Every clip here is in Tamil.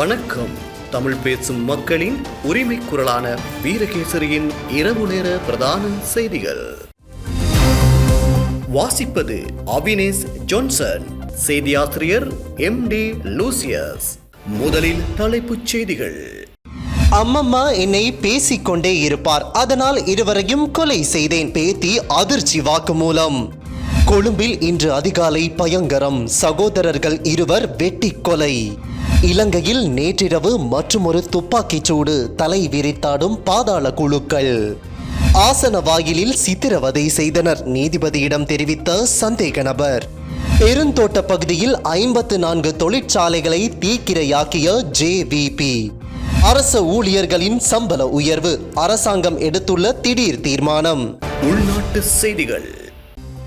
வணக்கம். தமிழ் பேசும் மக்களின் உரிமை குரலான வீரகேசரியின் இரவு நேர பிரதான செய்திகள். வாசிப்பது அவினேஷ் ஜான்சன். செய்தியாசிரியர் எம் டி லூசியஸ். முதலில் தலைப்புச் செய்திகள். அம்மம்மா என்னை பேசிக்கொண்டே இருப்பார். அதனால் இருவரையும் கொலை செய்தேன். பேத்தி அதிர்ச்சி வாக்குமூலம். கொழும்பில் இன்று அதிகாலை பயங்கரம். சகோதரர்கள் இருவர் வெட்டி கொலை. இலங்கையில் நேற்றிரவு மற்றுமொரு துப்பாக்கிச் சூடு. தலை விரித்தாடும் பாதாள குழுக்கள். ஆசன வாயிலில் சித்திரவதை செய்தனர். நீதிபதியிடம் தெரிவித்த சந்தேக நபர். பெருந்தோட்ட பகுதியில் ஐம்பத்து நான்கு தொழிற்சாலைகளை தீக்கிரையாக்கிய ஜேவிபி அரச ஊழியர்களின் சம்பள உயர்வு. அரசாங்கம் எடுத்துள்ள திடீர் தீர்மானம். உள்நாட்டு செய்திகள்.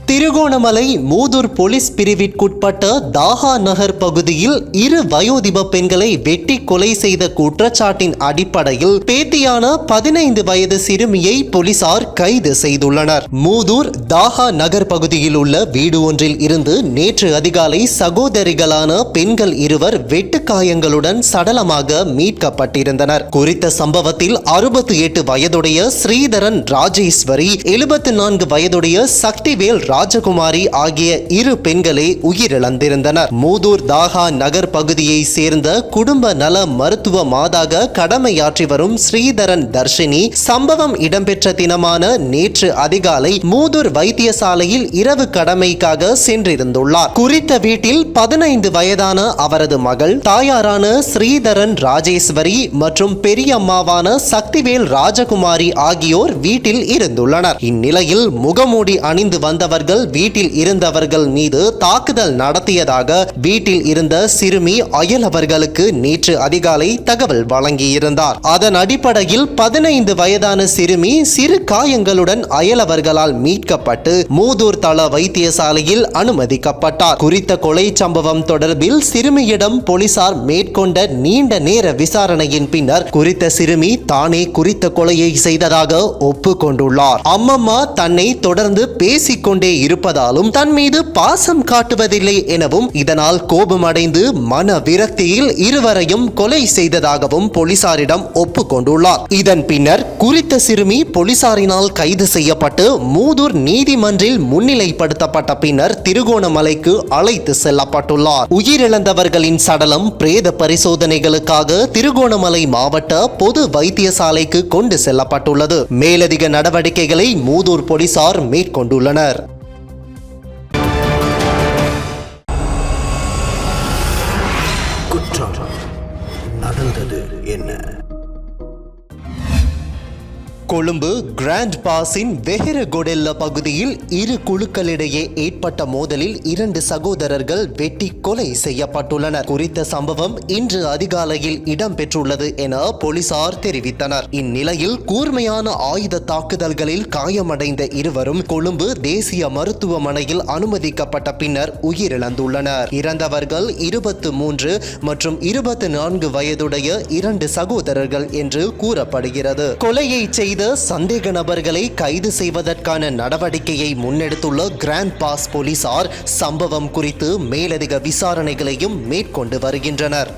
திருகோணமலை மூதூர் போலீஸ் பிரிவிற்குட்பட்ட தாகா நகர் பகுதியில் இரு வயோதிப பெண்களை வெட்டி கொலை செய்த குற்றச்சாட்டின் அடிப்படையில் பேத்தியான பதினைந்து வயது சிறுமியை போலீசார் கைது செய்துள்ளனர். மூதூர் தாகா நகர் பகுதியில் உள்ள வீடு ஒன்றில் இருந்து நேற்று அதிகாலை சகோதரிகளான பெண்கள் இருவர் வெட்டுக்காயங்களுடன் சடலமாக மீட்கப்பட்டிருந்தனர். குறித்த சம்பவத்தில் அறுபத்தி எட்டு வயதுடைய ஸ்ரீதரன் ராஜேஸ்வரி எழுபத்தி நான்கு வயதுடைய சக்திவேல் ராஜகுமாரி ஆகிய இரு பெண்களே உயிரிழந்திருந்தனர். மூதூர் தாகா நகர் பகுதியை சேர்ந்த குடும்ப நல மருத்துவ மாதாக கடமையாற்றி வரும் ஸ்ரீதரன் தர்ஷினி சம்பவம் இடம்பெற்ற தினமான நேற்று அதிகாலை மூதூர் வைத்தியசாலையில் இரவு கடமைக்காக சென்றிருந்துள்ளார். குறித்த வீட்டில் பதினைந்து வயதான அவரது மகள் தாயாரான ஸ்ரீதரன் ராஜேஸ்வரி மற்றும் பெரியம்மாவான சக்திவேல் ராஜகுமாரி ஆகியோர் வீட்டில் இருந்துள்ளனர். இந்நிலையில் முகமூடி அணிந்து வந்தவர் அவர்கள் வீட்டில் இருந்தவர்கள் மீது தாக்குதல் நடத்தியதாக வீட்டில் இருந்த சிறுமி அயல் அவர்களுக்கு நேற்று அதிகாலை தகவல் வழங்கியிருந்தார். அதன் அடிப்படையில் பதினைந்து வயதான சிறுமி சிறு காயங்களுடன் அயலவர்களால் மீட்கப்பட்டு மூதூர் தள வைத்தியசாலையில் அனுமதிக்கப்பட்டார். குறித்த கொலை சம்பவம் தொடர்பில் சிறுமியிடம் போலீசார் மேற்கொண்ட நீண்ட நேர விசாரணையின் பின்னர் குறித்த சிறுமி தானே குறித்த கொலையை செய்ததாக ஒப்புக்கொண்டுள்ளார். அம்மம்மா தன்னை தொடர்ந்து பேசிக்கொண்டே இருப்பதாலும் தன் மீது பாசம் காட்டுவதில்லை எனவும் இதனால் கோபமடைந்து மன விரக்தியில் இருவரையும் கொலை செய்ததாகவும் போலீசாரிடம் ஒப்புக்கொண்டுள்ளார். இதன் பின்னர் குறித்த சிறுமி போலீசாரினால் கைது செய்யப்பட்டு மூதூர் நீதிமன்றில் முன்னிலைப்படுத்தப்பட்ட பின்னர் திருகோணமலைக்கு அழைத்து செல்லப்பட்டுள்ளார். உயிரிழந்தவர்களின் சடலம் பிரேத பரிசோதனைகளுக்காக திருகோணமலை மாவட்ட பொது வைத்தியசாலைக்கு கொண்டு செல்லப்பட்டுள்ளது. மேலதிக நடவடிக்கைகளை மூதூர் போலீசார் மேற்கொண்டுள்ளனர். கொழும்பு கிராண்ட் பாஸின் வெஹரகொடெல்ல பகுதியில் இரு குழுக்களிடையே ஏற்பட்ட மோதலில் இரண்டு சகோதரர்கள் வெட்டி கொலை செய்யப்பட்டுள்ளனர். குறித்த சம்பவம் இன்று அதிகாலையில் இடம்பெற்றுள்ளது என போலீசார் தெரிவித்தனர். இந்நிலையில் கூர்மையான ஆயுத தாக்குதல்களில் காயமடைந்த இருவரும் கொழும்பு தேசிய மருத்துவமனையில் அனுமதிக்கப்பட்ட பின்னர் உயிரிழந்துள்ளனர். இறந்தவர்கள் இருபத்து மூன்று மற்றும் இருபத்தி நான்கு வயதுடைய இரண்டு சகோதரர்கள் என்று கூறப்படுகிறது. கொலையை செய்த சந்தேக நபர்களை கைது செய்வதற்கான நடவடிக்கையை முன்னெடுத்துள்ள கிராண்ட் பாஸ் போலீசார் சம்பவம் குறித்து மேலதிக விசாரணைகளையும் மேற்கொண்டு வருகின்றனர்.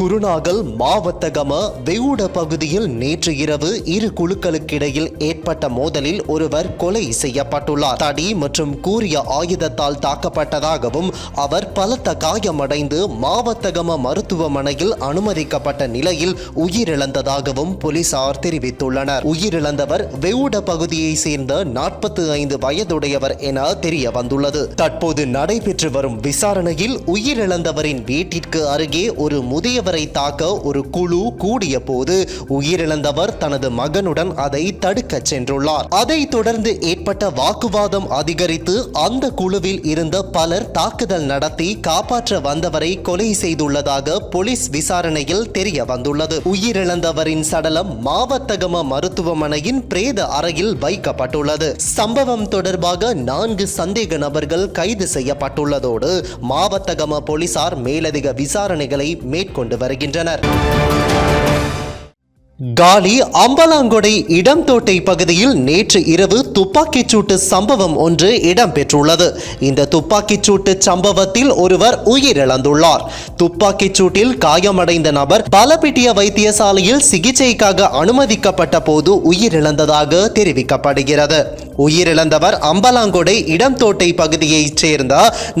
குருநாகல் மாவத்தகம வெவுட பகுதியில் நேற்று இரவு இரு குழுக்களுக்கிடையில் ஏற்பட்ட மோதலில் ஒருவர் கொலை செய்யப்பட்டுள்ளார். தடி மற்றும் கூறிய ஆயுதத்தால் தாக்கப்பட்டதாகவும் அவர் பலத்த காயமடைந்து மாவத்தகம மருத்துவமனையில் அனுமதிக்கப்பட்ட நிலையில் உயிரிழந்ததாகவும் போலீசார் தெரிவித்துள்ளனர். உயிரிழந்தவர் வெவுட பகுதியை சேர்ந்த நாற்பத்தி ஐந்து வயதுடையவர் என தெரிய வந்துள்ளது தற்போது நடைபெற்று வரும் விசாரணையில் உயிரிழந்தவரின் வீட்டிற்கு அருகே ஒரு முதியவர் தாக்க ஒரு குழு கூடிய போது உயிரிழந்தவர் தனது மகனுடன் அதை தடுக்க சென்றுள்ளார். அதை தொடர்ந்து ஏற்பட்ட வாக்குவாதம் அதிகரித்து அந்த குழுவில் இருந்த பலர் தாக்குதல் நடத்தி காப்பாற்ற வந்தவரை கொலை செய்துள்ளதாக போலீஸ் விசாரணையில் தெரிய வந்துள்ளது. உயிரிழந்தவரின் சடலம் மாவத்தகம மருத்துவமனையின் பிரேத அறையில் வைக்கப்பட்டுள்ளது. சம்பவம் தொடர்பாக நான்கு சந்தேக நபர்கள் கைது செய்யப்பட்டுள்ளதோடு மாவத்தகம போலீசார் மேலதிக விசாரணைகளை மேற்கொண்டு வருகின்றனர். காலி அம்பலாங்கொடை இடம்தோட்டை பகுதியில் நேற்று இரவு துப்பாக்கிச் சூட்டு சம்பவம் ஒன்று இடம்பெற்றுள்ளது. இந்த துப்பாக்கிச் சூட்டு சம்பவத்தில் ஒருவர் உயிரிழந்துள்ளார். துப்பாக்கிச் சூட்டில் காயமடைந்த நபர் பலபிட்டிய வைத்தியசாலையில் சிகிச்சைக்காக அனுமதிக்கப்பட்ட போது உயிரிழந்ததாக தெரிவிக்கப்படுகிறது. உயிரிழந்தவர் அம்பலாங்கொடை இடம்தோட்டை பகுதியைச் சேர்ந்த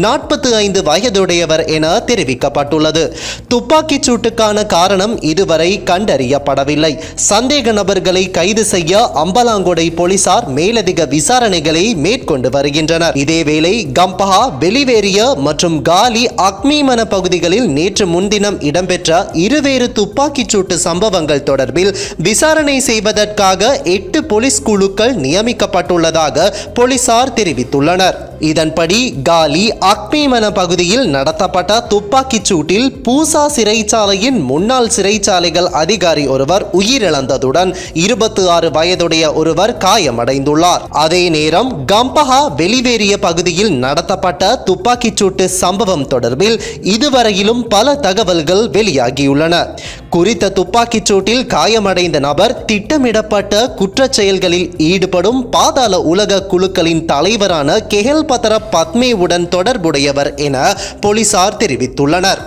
நாற்பத்தி ஐந்து வயதுடையவர் என தெரிவிக்கப்பட்டுள்ளது. துப்பாக்கிச் சூட்டுக்கான காரணம் இதுவரை கண்டறியப்படவில்லை. சந்தேக நபர்களை கைது செய்ய அம்பலாங்கொடை போலீசார் மேலதிக விசாரணைகளை மேற்கொண்டு வருகின்றனர். இதேவேளை கம்பஹா வெளிவேறிய மற்றும் காலி அக்மீமன பகுதிகளில் நேற்று முன்தினம் இடம்பெற்ற இருவேறு துப்பாக்கிச் சூட்டு சம்பவங்கள் தொடர்பில் விசாரணை செய்வதற்காக எட்டு போலீஸ் குழுக்கள் நியமிக்கப்பட்டுள்ள உள்ளதாக போலீசார் தெரிவித்துள்ளனர். இதன்படி காலி அக்மிமன பகுதியில் நடத்தப்பட்ட துப்பாக்கிச் சூட்டில் பூசா சிறைச்சாலையின் முன்னாள் சிறைச்சாலைகள் அதிகாரி ஒருவர் உயிரிழந்ததுடன் இருபத்தி ஆறு வயதுடைய ஒருவர் காயமடைந்துள்ளார். அதே நேரம் கம்பஹா வெளிவேறிய பகுதியில் நடத்தப்பட்ட துப்பாக்கிச் சூட்டு சம்பவம் தொடர்பில் இதுவரையிலும் பல தகவல்கள் வெளியாகியுள்ளன. குறித்த துப்பாக்கிச் சூட்டில் காயமடைந்த நபர் திட்டமிடப்பட்ட குற்றச் செயல்களில் ஈடுபடும் பாதாள உலக குழுக்களின் தலைவரான கெஹல் பத்ர பத்மியுடன் தொடர்புடையவர் என போலீசார் தெரிவித்துள்ளனர்.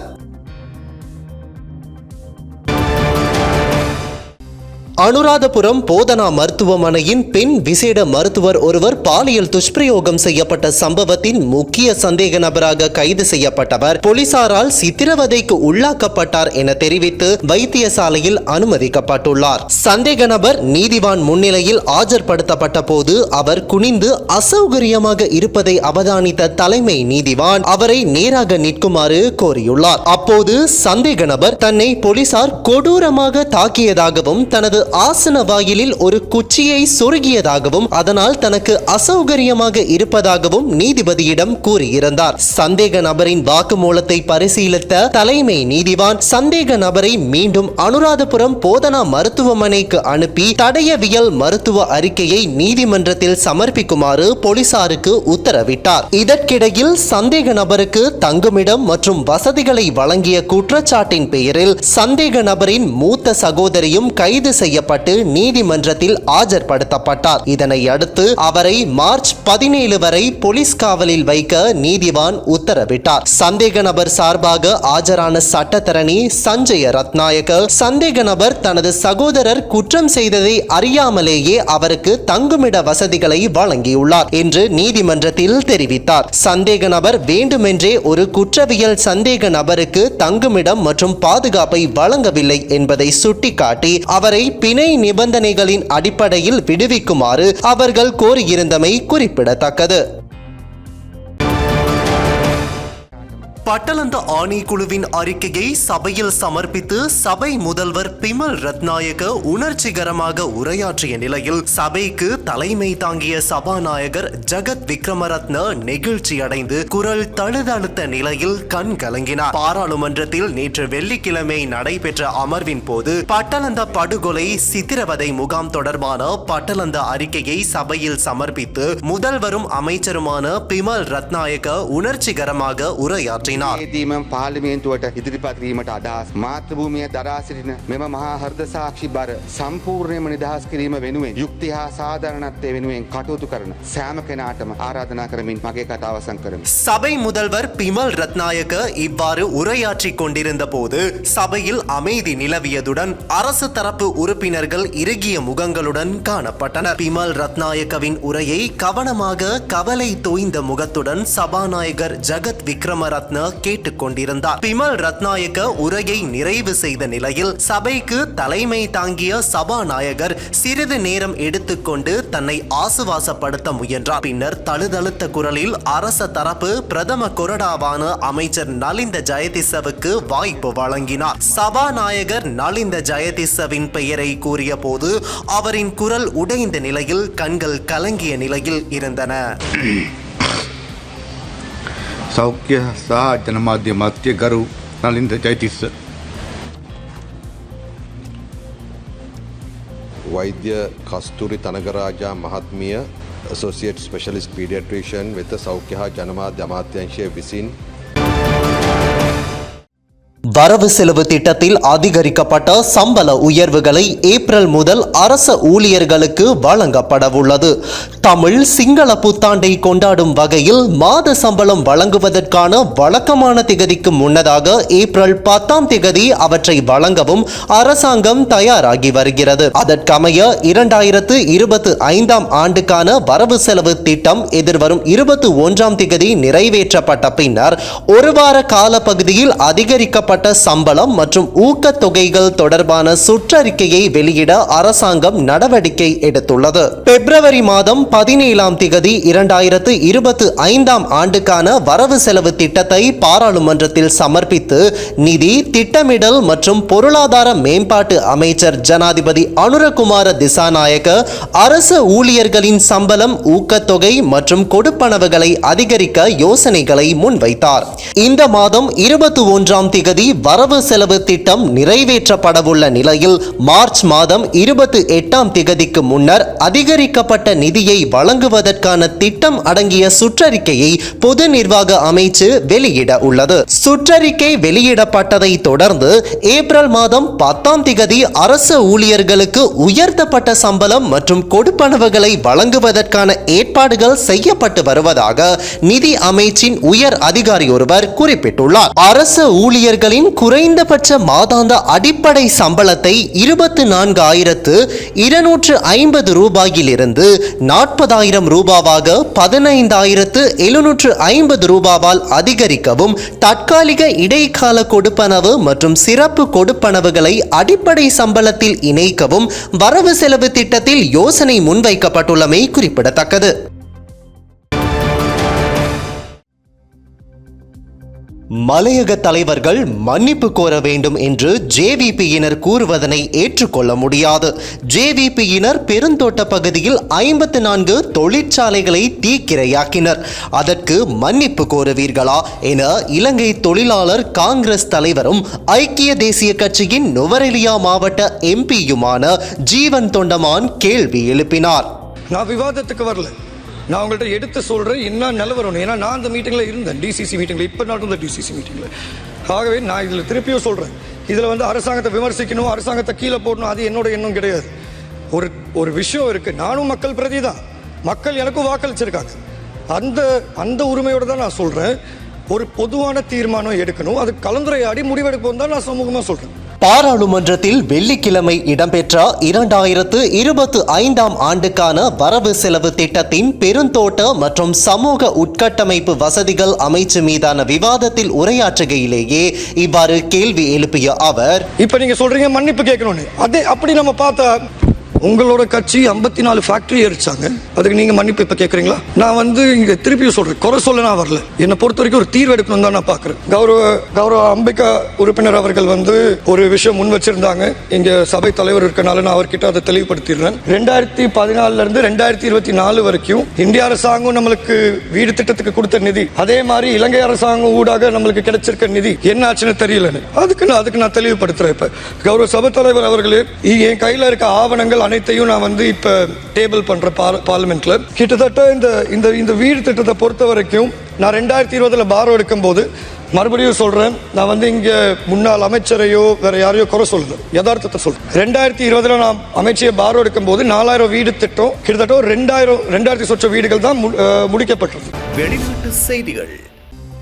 அனுராதபுரம் போதனா மருத்துவமனையின் பெண் விசேட மருத்துவர் ஒருவர் பாலியல் துஷ்பிரயோகம் செய்யப்பட்ட சம்பவத்தின் முக்கிய சந்தேக நபராக கைது செய்யப்பட்டவர். போலீசாரால் சித்திரவதைக்கு உள்ளாக்கப்பட்டார் என தெரிவித்து வைத்தியசாலையில் அனுமதிக்கப்பட்டுள்ளார். சந்தேக நபர் நீதிவான் முன்னிலையில் ஆஜர்படுத்தப்பட்ட போது அவர் குனிந்து அசௌகரியமாக இருப்பதை அவதானித்த தலைமை நீதிவான் அவரை நேராக நிற்குமாறு கோரியுள்ளார். அப்போது சந்தேக நபர் தன்னை போலீசார் கொடூரமாக தாக்கியதாகவும் தனது ஆசன வாயிலில் ஒரு குச்சியை சொருகியதாகவும் அதனால் தனக்கு அசௌகரியமாக இருப்பதாகவும் நீதிபதியிடம் கூறியிருந்தார். சந்தேக நபரின் வாக்குமூலத்தை பரிசீலித்த தலைமை நீதிவான் சந்தேக நபரை மீண்டும் அனுராதபுரம் போதனா மருத்துவமனைக்கு அனுப்பி தடயவியல் மருத்துவ அறிக்கையை நீதிமன்றத்தில் சமர்ப்பிக்குமாறு போலீசாருக்கு உத்தரவிட்டார். இதற்கிடையில் சந்தேக நபருக்கு தங்குமிடம் மற்றும் வசதிகளை வழங்கிய குற்றச்சாட்டின் பெயரில் சந்தேக நபரின் மூத்த சகோதரியும் கைது செய்ய செய்யப்பட்டு நீதிமன்றத்தில் ஆஜர்படுத்தப்பட்டார். இதனை அடுத்து அவரை மார்ச் பதினேழு வரை போலீஸ் காவலில் வைக்க நீதிவான் உத்தரவிட்டார். சந்தேக நபர் சார்பாக ஆஜரான சட்டத்தரணி சஞ்சய ரத்நாயக்க சந்தேக நபர் தனது சகோதரர் குற்றம் செய்ததை அறியாமலேயே அவருக்கு தங்குமிட வசதிகளை வழங்கியுள்ளார் என்று நீதிமன்றத்தில் தெரிவித்தார். சந்தேக நபர் வேண்டுமென்றே ஒரு குற்றவியல் சந்தேக நபருக்கு தங்குமிடம் மற்றும் பாதுகாப்பை வழங்கவில்லை என்பதை சுட்டிக்காட்டி அவரை பிணை நிபந்தனைகளின் அடிப்படையில் விடுவிக்குமாறு அவர்கள் கோரியிருந்தமை குறிப்பிடத்தக்கது. பட்டலந்த ஆணைக்குழுவின் அறிக்கையை சபையில் சமர்ப்பித்து சபை முதல்வர் பிமல் ரத்நாயக உணர்ச்சிகரமாக உரையாற்றிய நிலையில் சபைக்கு தலைமை தாங்கிய சபாநாயகர் ஜெகத் விக்ரமரத்ன நெகிழ்ச்சி அடைந்து குரல் தழுதழுத்த நிலையில் கண் கலங்கினார். பாராளுமன்றத்தில் நேற்று வெள்ளிக்கிழமை நடைபெற்ற அமர்வின் போது பட்டலந்த படுகொலை சித்திரவதை முகாம் தொடர்பான பட்டலந்த அறிக்கையை சபையில் சமர்ப்பித்து முதல்வரும் அமைச்சருமான பிமல் ரத்நாயக உணர்ச்சிகரமாக உரையாற்றினார். ඒදීම පාලිමේන්තුවට ඉදිරිපත් වීමට අදහස් මාතෘභූමිය දරා සිටින මෙම මහා හර්ද සාක්ෂි බර සම්පූර්ණයම නිදහස් කිරීම වෙනුවෙන් යුක්ති හා සාධාරණත්වය වෙනුවෙන් කටයුතු කරන සෑම කෙනාටම ආරාධනා කරමින් මගේ කතාවසං කරමි. சபை முதல்வர் பிமல் ரத்நாயக்க இவ்வாறு உரையாற்றிக் கொண்டிருந்த போது சபையில் அமைதி நிலவியதுடன் அரசு தரப்பு உறுப்பினர்கள் இறுகிய முகங்களுடன் காணப்பட்டனர் பிமல் ரத்நாயக்கவின் உரையை கவனமாக கவலை தோய்ந்த முகத்துடன் சபாநாயகர் ஜகத் விக்ரமரத்ன கேட்டுக்கொண்டிருந்தார். பிமல் ரத்நாயக்க உரையை நிறைவு செய்த நிலையில் சபைக்கு தலைமை தாங்கிய சபாநாயகர் சிறிது நேரம் எடுத்துக்கொண்டு தன்னை ஆசுவாசப்படுத்த முயன்றார். பின்னர் தழுதழுத்த குரலில் அரச தரப்பு பிரதம கொறடாவான அமைச்சர் நலிந்த ஜெயதிசவுக்கு வாய்ப்பு வழங்கினார். சபாநாயகர் நலிந்த ஜெயதிசவின் பெயரை கூறிய போது அவரின் குரல் உடைந்த நிலையில் கண்கள் கலங்கிய நிலையில் இருந்தன. සෞඛ්‍ය සහ ජනමාධ්‍ය මත්‍ය ගරු නලින්ද ජයිතිස්ස. වෛද්‍ය කස්තුරි තනගරාජා මහත්මිය ඇසෝසිේට් ස්පෙශලිස් පීඩියට්‍රේෂන් වෙත සෞඛ්‍ය හා ජනමාධ්‍ය අමාත්‍යංශය විසින් வரவு செலவு திட்டத்தில் அதிகரிக்கப்பட்ட சம்பள உயர்வுகளை ஏப்ரல் முதல் அரச ஊழியர்களுக்கு வழங்கப்படவுள்ளது. தமிழ் சிங்கள புத்தாண்டை கொண்டாடும் வகையில் மாத சம்பளம் வழங்குவதற்கான வழக்கமான திகதிக்கு முன்னதாக ஏப்ரல் பத்தாம் திகதி அவற்றை வழங்கவும் அரசாங்கம் தயாராகி வருகிறது. அதற்கமைய இரண்டாயிரத்து இருபத்தி ஐந்தாம் ஆண்டுக்கான வரவு செலவு திட்டம் எதிர்வரும் இருபத்தி ஒன்றாம் திகதி நிறைவேற்றப்பட்ட பின்னர் ஒரு வார காலப்பகுதியில் அதிகரிக்கப்பட்ட வழங்கப்பட்ட சம்பளம் மற்றும் ஊக்கத்தொகைகள் தொடர்பான சுற்றறிக்கையை வெளியிட அரசாங்கம் நடவடிக்கை எடுத்துள்ளது. பிப்ரவரி மாதம் பதினேழாம் திகதி இரண்டாயிரத்து இருபத்தி ஐந்தாம் ஆண்டுக்கான வரவு செலவு திட்டத்தை பாராளுமன்றத்தில் சமர்ப்பித்து நிதி திட்டமிடல் மற்றும் பொருளாதார மேம்பாட்டு அமைச்சர் ஜனாதிபதி அனுரகுமார திசாநாயக்க அரசு ஊழியர்களின் சம்பளம் ஊக்கத்தொகை மற்றும் கொடுப்பனவுகளை அதிகரிக்க யோசனைகளை முன்வைத்தார். இந்த மாதம் இருபத்தி ஒன்றாம் திகதி வரவு செலவு திட்டம் நிறைவேற்றப்படவுள்ள நிலையில் மார்ச் மாதம் இருபத்தி எட்டாம் திகதிக்கு முன்னர் அதிகரிக்கப்பட்ட நிதியை வழங்குவதற்கான திட்டம் அடங்கிய சுற்றறிக்கையை பொது நிர்வாக அமைச்சு வெளியிட உள்ளது. சுற்றறிக்கை வெளியிடப்பட்டதை தொடர்ந்து ஏப்ரல் மாதம் பத்தாம் திகதி அரசு ஊழியர்களுக்கு உயர்த்தப்பட்ட சம்பளம் மற்றும் கொடுப்பனவுகளை வழங்குவதற்கான ஏற்பாடுகள் செய்யப்பட்டு வருவதாக நிதி அமைச்சின் உயர் அதிகாரி ஒருவர் குறிப்பிட்டுள்ளார். அரசு ஊழியர்களின் குறைந்தபட்ச மாதாந்த அடிப்படை சம்பளத்தை இருபத்தி நான்கு ஆயிரத்து இருநூற்று ஐம்பது ரூபாயிலிருந்து நாற்பதாயிரம் ரூபாவாக பதினைந்தாயிரத்து எழுநூற்று ஐம்பது ரூபாவால் அதிகரிக்கவும் தற்காலிக இடைக்கால கொடுப்பனவு மற்றும் சிறப்பு கொடுப்பனவுகளை அடிப்படை சம்பளத்தில் இணைக்கவும் வரவு செலவு திட்டத்தில் யோசனை முன்வைக்கப்பட்டுள்ளமை குறிப்பிடத்தக்கது. மலையக தலைவர்கள் மன்னிப்பு கோர வேண்டும் என்று ஜேவிபியினர் கூறுவதனை ஏற்றுக்கொள்ள முடியாது. ஜேவிபியினர் பெருந்தோட்ட பகுதியில் ஐம்பத்து நான்கு தொழிற்சாலைகளை தீக்கிரையாக்கினர். அதற்கு மன்னிப்பு கோருவீர்களா? என இலங்கை தொழிலாளர் காங்கிரஸ் தலைவரும் ஐக்கிய தேசிய கட்சியின் நுவரெலியா மாவட்ட எம்பியுமான ஜீவன் தொண்டமான் கேள்வி எழுப்பினார். நான் விவாதத்துக்கு வரல. நான் உங்கள்கிட்ட எடுத்து சொல்கிறேன் என்ன நிலவரணும் ஏன்னா நான் அந்த மீட்டிங்கில் இருந்தேன். டிசிசி மீட்டிங்கில் இப்போ நடந்த இருந்த டிசிசி மீட்டிங்கில் ஆகவே நான் இதில் திருப்பியும் சொல்கிறேன் இதில் வந்து அரசாங்கத்தை விமர்சிக்கணும் அரசாங்கத்தை கீழே போடணும் அது என்னோட எண்ணம் கிடையாது. ஒரு ஒரு விஷயம் இருக்குது நானும் மக்கள் பிரதி தான். மக்கள் எனக்கும் வாக்களிச்சிருக்காங்க. அந்த அந்த உரிமையோடு தான் நான் சொல்கிறேன் ஒரு பொதுவான தீர்மானம் எடுக்கணும். அது கலந்துரையாடி முடிவெடுப்போம் தான் நான் சமூகமாக சொல்கிறேன் பாராளுமன்றத்தில் வெள்ளிக்கிழமை இடம்பெற்ற இரண்டாயிரத்து இருபத்து ஐந்தாம் ஆண்டுக்கான வரவு செலவு திட்டத்தின் பெருந்தோட்ட மற்றும் சமூக உட்கட்டமைப்பு வசதிகள் அமைச்சு மீதான விவாதத்தில் உரையாற்றுகையிலேயே இவ்வாறு கேள்வி எழுப்பிய அவர் இப்போ நீங்க சொல்றீங்க மன்னிப்பு கேட்கணும்னு. அதே அப்படி நம்ம பார்த்தா உங்களோட கட்சி ஐம்பத்தி நாலு ஃபேக்டரி எரிச்சாங்க அதுக்கு நீங்க மன்னிப்பு இப்ப கேக்குறீங்களா? நான் வந்து இங்க திருப்பியும் சொல்றேன். குறை சொல்ல நான் வரல. என்னை பொறுத்த வரைக்கும் ஒரு தீர்வு எடுக்கணும் தான் நான் பாக்குறேன். கௌரவ கௌரவ அம்பிகா உறுப்பினர் அவர்கள் வந்து ஒரு விஷயம் முன் வச்சிருந்தாங்க. இங்க சபை தலைவர் இருக்கனால நான் அவர்கிட்ட அதை தெளிவுபடுத்திடுறேன். ரெண்டாயிரத்தி பதினாலுல இருந்து ரெண்டாயிரத்தி இருபத்தி நாலு வரைக்கும் இந்திய அரசாங்கம் நம்மளுக்கு வீடு திட்டத்துக்கு கொடுத்த நிதி. அதே மாதிரி இலங்கை அரசாங்கம் ஊடாக நம்மளுக்கு கிடைச்சிருக்க நிதி. என்ன ஆச்சுன்னு தெரியலன்னு. அதுக்கு நான் அதுக்கு நான் தெளிவுபடுத்துறேன் இப்ப. கௌரவ சபை தலைவர் அவர்களே என் கையில இருக்க ஆவணங்கள் அனைத்தையும் நான் வந்து இப்ப டேபிள் பண்ற பார்லிமெண்ட்ல கிட்டத்தட்ட இந்த இந்த இந்த வீடு திட்டத்தை பொறுத்த வரைக்கும் நான் ரெண்டாயிரத்தி இருபதுல பாரம் எடுக்கும் போது மறுபடியும் சொல்றேன் நான் வந்து இங்க முன்னாள் அமைச்சரையோ வேற யாரையோ குறை சொல்லுது. யதார்த்தத்தை சொல்றேன். ரெண்டாயிரத்தி இருபதுல நான் அமைச்சையை பாரம் எடுக்கும் போது நாலாயிரம் வீடு திட்டம் கிட்டத்தட்ட ரெண்டாயிரம் ரெண்டாயிரத்தி சொச்ச வீடுகள் தான் மு- முடிக்கப்பட்டது வெளிநாட்டு செய்திகள்.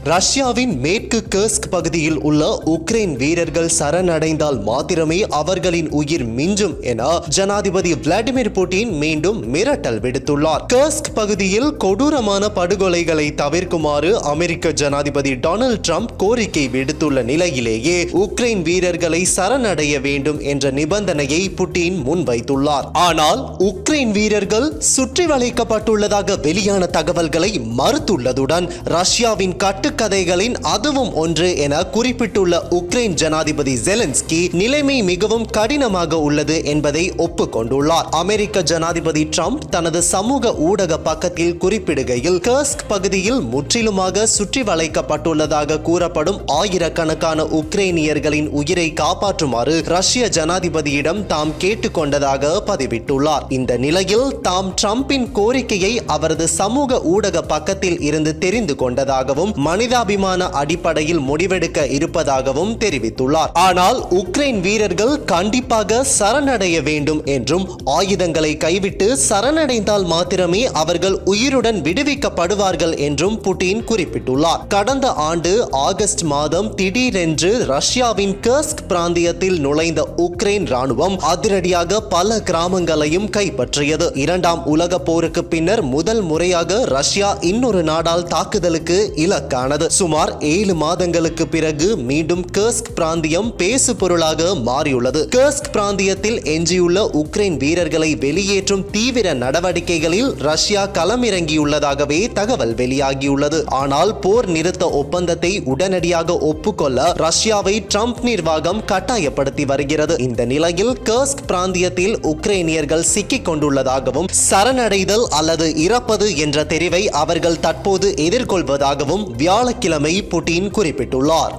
ரஷ்யாவின் மேற்கு கர்ஸ்க் பகுதியில் உள்ள உக்ரைன் வீரர்கள் சரணடைந்தால் மாத்திரமே அவர்களின் உயிர் மிஞ்சும் என ஜனாதிபதி விளாடிமிர் புட்டின் மீண்டும் மிரட்டல் விடுத்துள்ளார். கர்ஸ்க் பகுதியில் கொடூரமான படுகொலைகளை தவிர்க்குமாறு அமெரிக்க ஜனாதிபதி டொனால்ட் ட்ரம்ப் கோரிக்கை விடுத்துள்ள நிலையிலேயே உக்ரைன் வீரர்களை சரணடைய வேண்டும் என்ற நிபந்தனையை புட்டின் முன்வைத்துள்ளார். ஆனால் உக்ரைன் வீரர்கள் சுற்றி வளைக்கப்பட்டுள்ளதாக வெளியான தகவல்களை மறுத்துள்ளதுடன் ரஷ்யாவின் கட்டு கட்டுக்கதைகளின் அதுவும் ஒன்று என குறிப்பிட்டுள்ள உக்ரைன் ஜனாதிபதி ஜெலன்ஸ்கி நிலைமை மிகவும் கடினமாக உள்ளது என்பதை ஒப்புக்கொண்டுள்ளார். அமெரிக்க ஜனாதிபதி ட்ரம்ப் தனது சமூக ஊடக பக்கத்தில் குறிப்பிடுகையில் கர்ஸ்க் பகுதியில் முற்றிலுமாக சுற்றி வளைக்கப்பட்டுள்ளதாக கூறப்படும் ஆயிரக்கணக்கான உக்ரைனியர்களின் உயிரை காப்பாற்றுமாறு ரஷ்ய ஜனாதிபதியிடம் தாம் கேட்டுக்கொண்டதாக பதிவிட்டுள்ளார். இந்த நிலையில் தாம் ட்ரம்பின் கோரிக்கையை அவரது சமூக ஊடக பக்கத்தில் இருந்து தெரிந்து கொண்டதாகவும் மன மனிதாபிமான அடிப்படையில் முடிவெடுக்க இருப்பதாகவும் தெரிவித்துள்ளார். ஆனால் உக்ரைன் வீரர்கள் கண்டிப்பாக சரணடைய வேண்டும் என்றும் ஆயுதங்களை கைவிட்டு சரணடைந்தால் மாத்திரமே அவர்கள் உயிருடன் விடுவிக்கப்படுவார்கள் என்றும் புட்டின் குறிப்பிட்டுள்ளார். கடந்த ஆண்டு ஆகஸ்ட் மாதம் திடீரென்று ரஷ்யாவின் கர்ஸ்க் பிராந்தியத்தில் நுழைந்த உக்ரைன் ராணுவம் அதிரடியாக பல கிராமங்களையும் கைப்பற்றியது. இரண்டாம் உலக போருக்கு பின்னர் முதல் முறையாக ரஷ்யா இன்னொரு நாடால் தாக்குதலுக்கு இலக்கான ஆனது சுமார் ஏழு மாதங்களுக்கு பிறகு மீண்டும் கர்ஸ்க் பிராந்தியம் பேசு பொருளாக மாறியுள்ளது. கர்ஸ்க் பிராந்தியத்தில் எஞ்சியுள்ள உக்ரைன் வீரர்களை வெளியேற்றும் தீவிர நடவடிக்கைகளில் ரஷ்யா களமிறங்கியுள்ளதாகவே தகவல் வெளியாகியுள்ளது. ஆனால் போர் நிறுத்த ஒப்பந்தத்தை உடனடியாக ஒப்புக்கொள்ள ரஷ்யாவை ட்ரம்ப் நிர்வாகம் கட்டாயப்படுத்தி வருகிறது. இந்த நிலையில் கர்ஸ்க் பிராந்தியத்தில் உக்ரைனியர்கள் சிக்கிக் கொண்டுள்ளதாகவும் சரணடைதல் அல்லது இறப்பது என்ற தெரிவை அவர்கள் தற்போது எதிர்கொள்வதாகவும் வியா வியாழக்கிழமை புட்டின் குறிப்பிட்டுள்ளார்.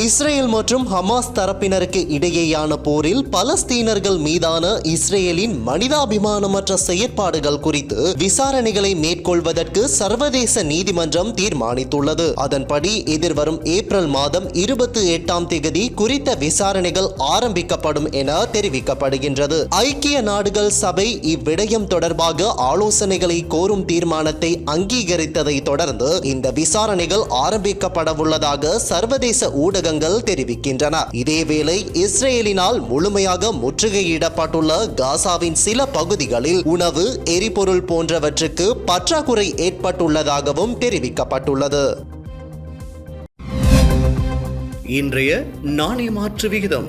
இஸ்ரேல் மற்றும் ஹமாஸ் தரப்பினருக்கு இடையேயான போரில் பலஸ்தீனர்கள் மீதான இஸ்ரேலின் மனிதாபிமானமற்ற செயற்பாடுகள் குறித்து விசாரணைகளை மேற்கொள்வதற்கு சர்வதேச நீதிமன்றம் தீர்மானித்துள்ளது. அதன்படி எதிர்வரும் ஏப்ரல் மாதம் இருபத்தி எட்டாம் தேதி குறித்த விசாரணைகள் ஆரம்பிக்கப்படும் என தெரிவிக்கப்படுகின்றது. ஐக்கிய நாடுகள் சபை இவ்விடயம் தொடர்பாக ஆலோசனைகளை கோரும் தீர்மானத்தை அங்கீகரித்ததை தொடர்ந்து இந்த விசாரணைகள் ஆரம்பிக்கப்படவுள்ளதாக சர்வதேச ஊடக ஊடகங்கள் தெரிவிக்கின்றன. இதேவேளை இஸ்ரேலினால் முழுமையாக முற்றுகையிடப்பட்டுள்ள காசாவின் சில பகுதிகளில் உணவு எரிபொருள் போன்றவற்றுக்கு பற்றாக்குறை ஏற்பட்டுள்ளதாகவும் தெரிவிக்கப்பட்டுள்ளது. இன்றைய நாணய மாற்று விகிதம்.